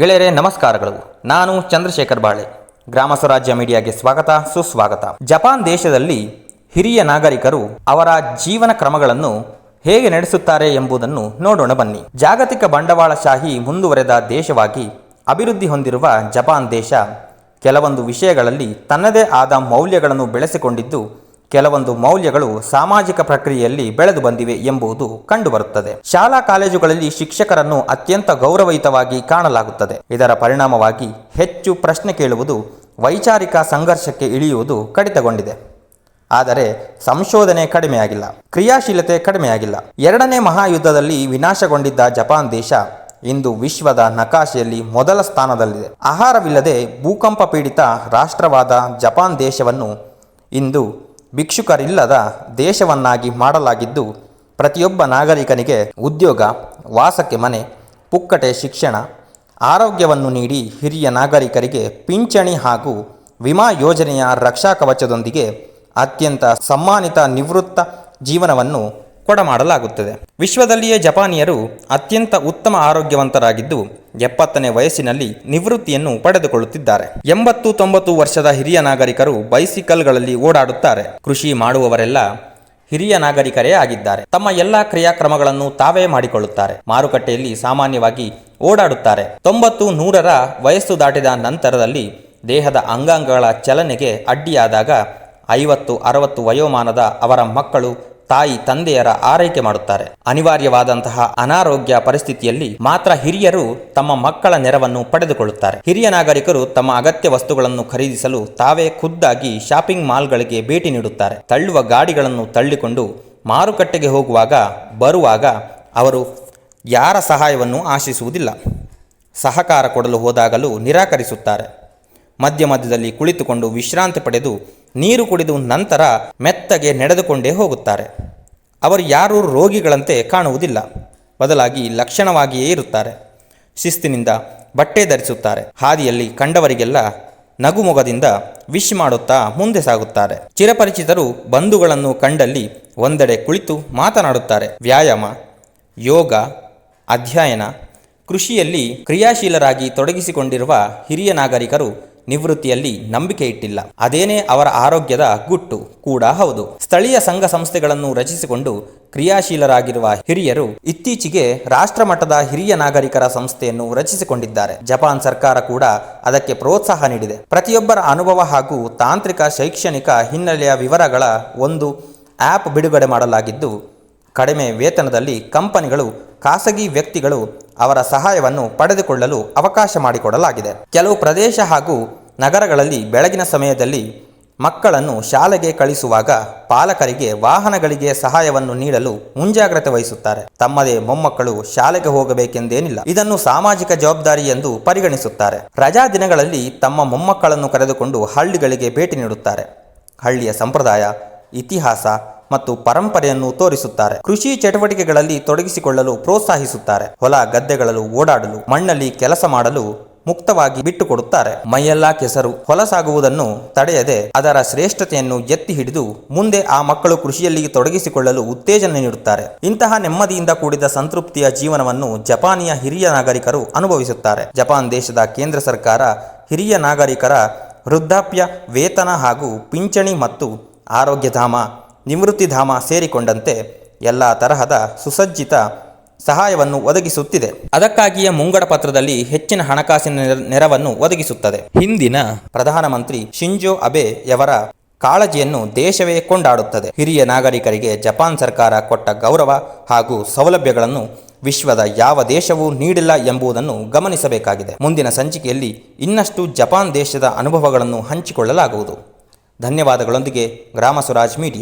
ಗೆಳೆಯರೆ, ನಮಸ್ಕಾರಗಳು. ನಾನು ಚಂದ್ರಶೇಖರ್ ಬಾಳೆ. ಗ್ರಾಮ ಸ್ವರಾಜ್ಯ ಮೀಡಿಯಾಗೆ ಸ್ವಾಗತ, ಸುಸ್ವಾಗತ. ಜಪಾನ್ ದೇಶದಲ್ಲಿ ಹಿರಿಯ ನಾಗರಿಕರು ಅವರ ಜೀವನ ಕ್ರಮಗಳನ್ನು ಹೇಗೆ ನಡೆಸುತ್ತಾರೆ ಎಂಬುದನ್ನು ನೋಡೋಣ ಬನ್ನಿ. ಜಾಗತಿಕ ಬಂಡವಾಳಶಾಹಿ ಮುಂದುವರೆದ ದೇಶವಾಗಿ ಅಭಿವೃದ್ಧಿ ಹೊಂದಿರುವ ಜಪಾನ್ ದೇಶ ಕೆಲವೊಂದು ವಿಷಯಗಳಲ್ಲಿ ತನ್ನದೇ ಆದ ಮೌಲ್ಯಗಳನ್ನು ಬೆಳೆಸಿಕೊಂಡಿದ್ದು ಕೆಲವೊಂದು ಮೌಲ್ಯಗಳು ಸಾಮಾಜಿಕ ಪ್ರಕ್ರಿಯೆಯಲ್ಲಿ ಬೆಳೆದು ಬಂದಿವೆ ಎಂಬುದು ಕಂಡುಬರುತ್ತದೆ. ಶಾಲಾ ಕಾಲೇಜುಗಳಲ್ಲಿ ಶಿಕ್ಷಕರನ್ನು ಅತ್ಯಂತ ಗೌರವಯುತವಾಗಿ ಕಾಣಲಾಗುತ್ತದೆ. ಇದರ ಪರಿಣಾಮವಾಗಿ ಹೆಚ್ಚು ಪ್ರಶ್ನೆ ಕೇಳುವುದು, ವೈಚಾರಿಕ ಸಂಘರ್ಷಕ್ಕೆ ಇಳಿಯುವುದು ಕಡಿತಗೊಂಡಿದೆ. ಆದರೆ ಸಂಶೋಧನೆ ಕಡಿಮೆಯಾಗಿಲ್ಲ, ಕ್ರಿಯಾಶೀಲತೆ ಕಡಿಮೆಯಾಗಿಲ್ಲ. ಎರಡನೇ ಮಹಾಯುದ್ಧದಲ್ಲಿ ವಿನಾಶಗೊಂಡಿದ್ದ ಜಪಾನ್ ದೇಶ ಇಂದು ವಿಶ್ವದ ನಕಾಶೆಯಲ್ಲಿ ಮೊದಲ ಸ್ಥಾನದಲ್ಲಿದೆ. ಆಹಾರವಿಲ್ಲದೆ ಭೂಕಂಪ ಪೀಡಿತ ರಾಷ್ಟ್ರವಾದ ಜಪಾನ್ ದೇಶವನ್ನು ಇಂದು ಭಿಕ್ಷುಕರಿಲ್ಲದ ದೇಶವನ್ನಾಗಿ ಮಾಡಲಾಗಿದ್ದು ಪ್ರತಿಯೊಬ್ಬ ನಾಗರಿಕನಿಗೆ ಉದ್ಯೋಗ, ವಾಸಕ್ಕೆ ಮನೆ, ಪುಕ್ಕಟೆ ಶಿಕ್ಷಣ, ಆರೋಗ್ಯವನ್ನು ನೀಡಿ ಹಿರಿಯ ನಾಗರಿಕರಿಗೆ ಪಿಂಚಣಿ ಹಾಗೂ ವಿಮಾ ಯೋಜನೆಯ ರಕ್ಷಾ ಕವಚದೊಂದಿಗೆ ಅತ್ಯಂತ ಸಮ್ಮಾನಿತ ನಿವೃತ್ತ ಜೀವನವನ್ನು ಕೊಡಮಾಡಲಾಗುತ್ತದೆ. ವಿಶ್ವದಲ್ಲಿಯೇ ಜಪಾನಿಯರು ಅತ್ಯಂತ ಉತ್ತಮ ಆರೋಗ್ಯವಂತರಾಗಿದ್ದು ಎಪ್ಪತ್ತನೇ ವಯಸ್ಸಿನಲ್ಲಿ ನಿವೃತ್ತಿಯನ್ನು ಪಡೆದುಕೊಳ್ಳುತ್ತಿದ್ದಾರೆ. ಎಂಬತ್ತು ತೊಂಬತ್ತು ವರ್ಷದ ಹಿರಿಯ ನಾಗರಿಕರು ಬೈಸಿಕಲ್ಗಳಲ್ಲಿ ಓಡಾಡುತ್ತಾರೆ. ಕೃಷಿ ಮಾಡುವವರೆಲ್ಲ ಹಿರಿಯ ನಾಗರಿಕರೇ ಆಗಿದ್ದಾರೆ. ತಮ್ಮ ಎಲ್ಲ ಕ್ರಿಯಾಕ್ರಮಗಳನ್ನು ತಾವೇ ಮಾಡಿಕೊಳ್ಳುತ್ತಾರೆ. ಮಾರುಕಟ್ಟೆಯಲ್ಲಿ ಸಾಮಾನ್ಯವಾಗಿ ಓಡಾಡುತ್ತಾರೆ. ತೊಂಬತ್ತು ನೂರರ ವಯಸ್ಸು ದಾಟಿದ ನಂತರದಲ್ಲಿ ದೇಹದ ಅಂಗಾಂಗಗಳ ಚಲನೆಗೆ ಅಡ್ಡಿಯಾದಾಗ ಐವತ್ತು, ಅರವತ್ತು ವಯೋಮಾನದ ಅವರ ಮಕ್ಕಳು ತಾಯಿ ತಂದೆಯರ ಆರೈಕೆ ಮಾಡುತ್ತಾರೆ. ಅನಿವಾರ್ಯವಾದಂತಹ ಅನಾರೋಗ್ಯ ಪರಿಸ್ಥಿತಿಯಲ್ಲಿ ಮಾತ್ರ ಹಿರಿಯರು ತಮ್ಮ ಮಕ್ಕಳ ನೆರವನ್ನು ಪಡೆದುಕೊಳ್ಳುತ್ತಾರೆ. ಹಿರಿಯ ನಾಗರಿಕರು ತಮ್ಮ ಅಗತ್ಯ ವಸ್ತುಗಳನ್ನು ಖರೀದಿಸಲು ತಾವೇ ಖುದ್ದಾಗಿ ಶಾಪಿಂಗ್ ಮಾಲ್ಗಳಿಗೆ ಭೇಟಿ ನೀಡುತ್ತಾರೆ. ತಳ್ಳುವ ಗಾಡಿಗಳನ್ನು ತಳ್ಳಿಕೊಂಡು ಮಾರುಕಟ್ಟೆಗೆ ಹೋಗುವಾಗ, ಬರುವಾಗ ಅವರು ಯಾರ ಸಹಾಯವನ್ನು ಆಶಿಸುವುದಿಲ್ಲ. ಸಹಕಾರ ಕೊಡಲು ಹೋದಾಗಲೂ ನಿರಾಕರಿಸುತ್ತಾರೆ. ಮಧ್ಯ ಮಧ್ಯದಲ್ಲಿ ಕುಳಿತುಕೊಂಡು ವಿಶ್ರಾಂತಿ ಪಡೆದು ನೀರು ಕುಡಿದು ನಂತರ ಮೆತ್ತಗೆ ನಡೆದುಕೊಂಡೇ ಹೋಗುತ್ತಾರೆ. ಅವರು ಯಾರೂ ರೋಗಿಗಳಂತೆ ಕಾಣುವುದಿಲ್ಲ. ಬದಲಾಗಿ ಲಕ್ಷಣವಾಗಿಯೇ ಇರುತ್ತಾರೆ. ಶಿಸ್ತಿನಿಂದ ಬಟ್ಟೆ ಧರಿಸುತ್ತಾರೆ. ಹಾದಿಯಲ್ಲಿ ಕಂಡವರಿಗೆಲ್ಲ ನಗುಮೊಗದಿಂದ ವಿಶ್ ಮಾಡುತ್ತಾ ಮುಂದೆ ಸಾಗುತ್ತಾರೆ. ಚಿರಪರಿಚಿತರು ಬಂಧುಗಳನ್ನು ಕಂಡಲ್ಲಿ ಒಂದೆಡೆ ಕುಳಿತು ಮಾತನಾಡುತ್ತಾರೆ. ವ್ಯಾಯಾಮ, ಯೋಗ, ಅಧ್ಯಯನ, ಕೃಷಿಯಲ್ಲಿ ಕ್ರಿಯಾಶೀಲರಾಗಿ ತೊಡಗಿಸಿಕೊಂಡಿರುವ ಹಿರಿಯ ನಾಗರಿಕರು ನಿವೃತ್ತಿಯಲ್ಲಿ ನಂಬಿಕೆ ಇಟ್ಟಿಲ್ಲ. ಅದೇನೇ ಅವರ ಆರೋಗ್ಯದ ಗುಟ್ಟು ಕೂಡ ಹೌದು. ಸ್ಥಳೀಯ ಸಂಘ ಸಂಸ್ಥೆಗಳನ್ನು ರಚಿಸಿಕೊಂಡು ಕ್ರಿಯಾಶೀಲರಾಗಿರುವ ಹಿರಿಯರು ಇತ್ತೀಚೆಗೆ ರಾಷ್ಟ್ರಮಟ್ಟದ ಹಿರಿಯ ನಾಗರಿಕರ ಸಂಸ್ಥೆಯನ್ನು ರಚಿಸಿಕೊಂಡಿದ್ದಾರೆ. ಜಪಾನ್ ಸರ್ಕಾರ ಕೂಡ ಅದಕ್ಕೆ ಪ್ರೋತ್ಸಾಹ ನೀಡಿದೆ. ಪ್ರತಿಯೊಬ್ಬರ ಅನುಭವ ಹಾಗೂ ತಾಂತ್ರಿಕ ಶೈಕ್ಷಣಿಕ ಹಿನ್ನೆಲೆಯ ವಿವರಗಳ ಒಂದು ಆ್ಯಪ್ ಬಿಡುಗಡೆ ಮಾಡಲಾಗಿದ್ದು, ಕಡಿಮೆ ವೇತನದಲ್ಲಿ ಕಂಪನಿಗಳು ಖಾಸಗಿ ವ್ಯಕ್ತಿಗಳು ಅವರ ಸಹಾಯವನ್ನು ಪಡೆದುಕೊಳ್ಳಲು ಅವಕಾಶ ಮಾಡಿಕೊಡಲಾಗಿದೆ. ಕೆಲವು ಪ್ರದೇಶ ಹಾಗೂ ನಗರಗಳಲ್ಲಿ ಬೆಳಗಿನ ಸಮಯದಲ್ಲಿ ಮಕ್ಕಳನ್ನು ಶಾಲೆಗೆ ಕಳಿಸುವಾಗ ಪಾಲಕರಿಗೆ ವಾಹನಗಳಿಗೆ ಸಹಾಯವನ್ನು ನೀಡಲು ಮುಂಜಾಗ್ರತೆ ವಹಿಸುತ್ತಾರೆ. ತಮ್ಮದೇ ಮೊಮ್ಮಕ್ಕಳು ಶಾಲೆಗೆ ಹೋಗಬೇಕೆಂದೇನಿಲ್ಲ. ಇದನ್ನು ಸಾಮಾಜಿಕ ಜವಾಬ್ದಾರಿ ಎಂದು ಪರಿಗಣಿಸುತ್ತಾರೆ. ರಜಾ ದಿನಗಳಲ್ಲಿ ತಮ್ಮ ಮೊಮ್ಮಕ್ಕಳನ್ನು ಕರೆದುಕೊಂಡು ಹಳ್ಳಿಗಳಿಗೆ ಭೇಟಿ ನೀಡುತ್ತಾರೆ. ಹಳ್ಳಿಯ ಸಂಪ್ರದಾಯ, ಇತಿಹಾಸ ಮತ್ತು ಪರಂಪರೆಯನ್ನು ತೋರಿಸುತ್ತಾರೆ. ಕೃಷಿ ಚಟುವಟಿಕೆಗಳಲ್ಲಿ ತೊಡಗಿಸಿಕೊಳ್ಳಲು ಪ್ರೋತ್ಸಾಹಿಸುತ್ತಾರೆ. ಹೊಲ ಗದ್ದೆಗಳಲ್ಲೂ ಓಡಾಡಲು, ಮಣ್ಣಲ್ಲಿ ಕೆಲಸ ಮಾಡಲು ಮುಕ್ತವಾಗಿ ಬಿಟ್ಟುಕೊಡುತ್ತಾರೆ. ಮೈಯೆಲ್ಲ ಕೆಸರು ಹೊಲಸಾಗುವುದನ್ನು ತಡೆಯದೆ ಅದರ ಶ್ರೇಷ್ಠತೆಯನ್ನು ಎತ್ತಿ ಹಿಡಿದು ಮುಂದೆ ಆ ಮಕ್ಕಳು ಕೃಷಿಯಲ್ಲಿ ತೊಡಗಿಸಿಕೊಳ್ಳಲು ಉತ್ತೇಜನ ನೀಡುತ್ತಾರೆ. ಇಂತಹ ನೆಮ್ಮದಿಯಿಂದ ಕೂಡಿದ ಸಂತೃಪ್ತಿಯ ಜೀವನವನ್ನು ಜಪಾನಿಯ ಹಿರಿಯ ನಾಗರಿಕರು ಅನುಭವಿಸುತ್ತಾರೆ. ಜಪಾನ್ ದೇಶದ ಕೇಂದ್ರ ಸರ್ಕಾರ ಹಿರಿಯ ನಾಗರಿಕರ ವೃದ್ಧಾಪ್ಯ, ವೇತನ ಹಾಗೂ ಪಿಂಚಣಿ ಮತ್ತು ಆರೋಗ್ಯಧಾಮ ನಿವೃತ್ತಿಧಾಮ ಸೇರಿಕೊಂಡಂತೆ ಎಲ್ಲ ತರಹದ ಸುಸಜ್ಜಿತ ಸಹಾಯವನ್ನು ಒದಗಿಸುತ್ತಿದೆ. ಅದಕ್ಕಾಗಿಯೇ ಮುಂಗಡ ಪತ್ರದಲ್ಲಿ ಹೆಚ್ಚಿನ ಹಣಕಾಸಿನ ನೆರ- ನೆರವನ್ನು ಒದಗಿಸುತ್ತದೆ. ಹಿಂದಿನ ಪ್ರಧಾನಮಂತ್ರಿ ಶಿಂಜೋ ಅಬೆಯವರ ಕಾಳಜಿಯನ್ನು ದೇಶವೇ ಕೊಂಡಾಡುತ್ತದೆ. ಹಿರಿಯ ನಾಗರಿಕರಿಗೆ ಜಪಾನ್ ಸರ್ಕಾರ ಕೊಟ್ಟ ಗೌರವ ಹಾಗೂ ಸೌಲಭ್ಯಗಳನ್ನು ವಿಶ್ವದ ಯಾವ ದೇಶವೂ ನೀಡಿಲ್ಲ ಎಂಬುದನ್ನು ಗಮನಿಸಬೇಕಾಗಿದೆ. ಮುಂದಿನ ಸಂಚಿಕೆಯಲ್ಲಿ ಇನ್ನಷ್ಟು ಜಪಾನ್ ದೇಶದ ಅನುಭವಗಳನ್ನು ಹಂಚಿಕೊಳ್ಳಲಾಗುವುದು. ಧನ್ಯವಾದಗಳೊಂದಿಗೆ ಗ್ರಾಮ ಸ್ವರಾಜ್ ಮೀಡಿಯಾ.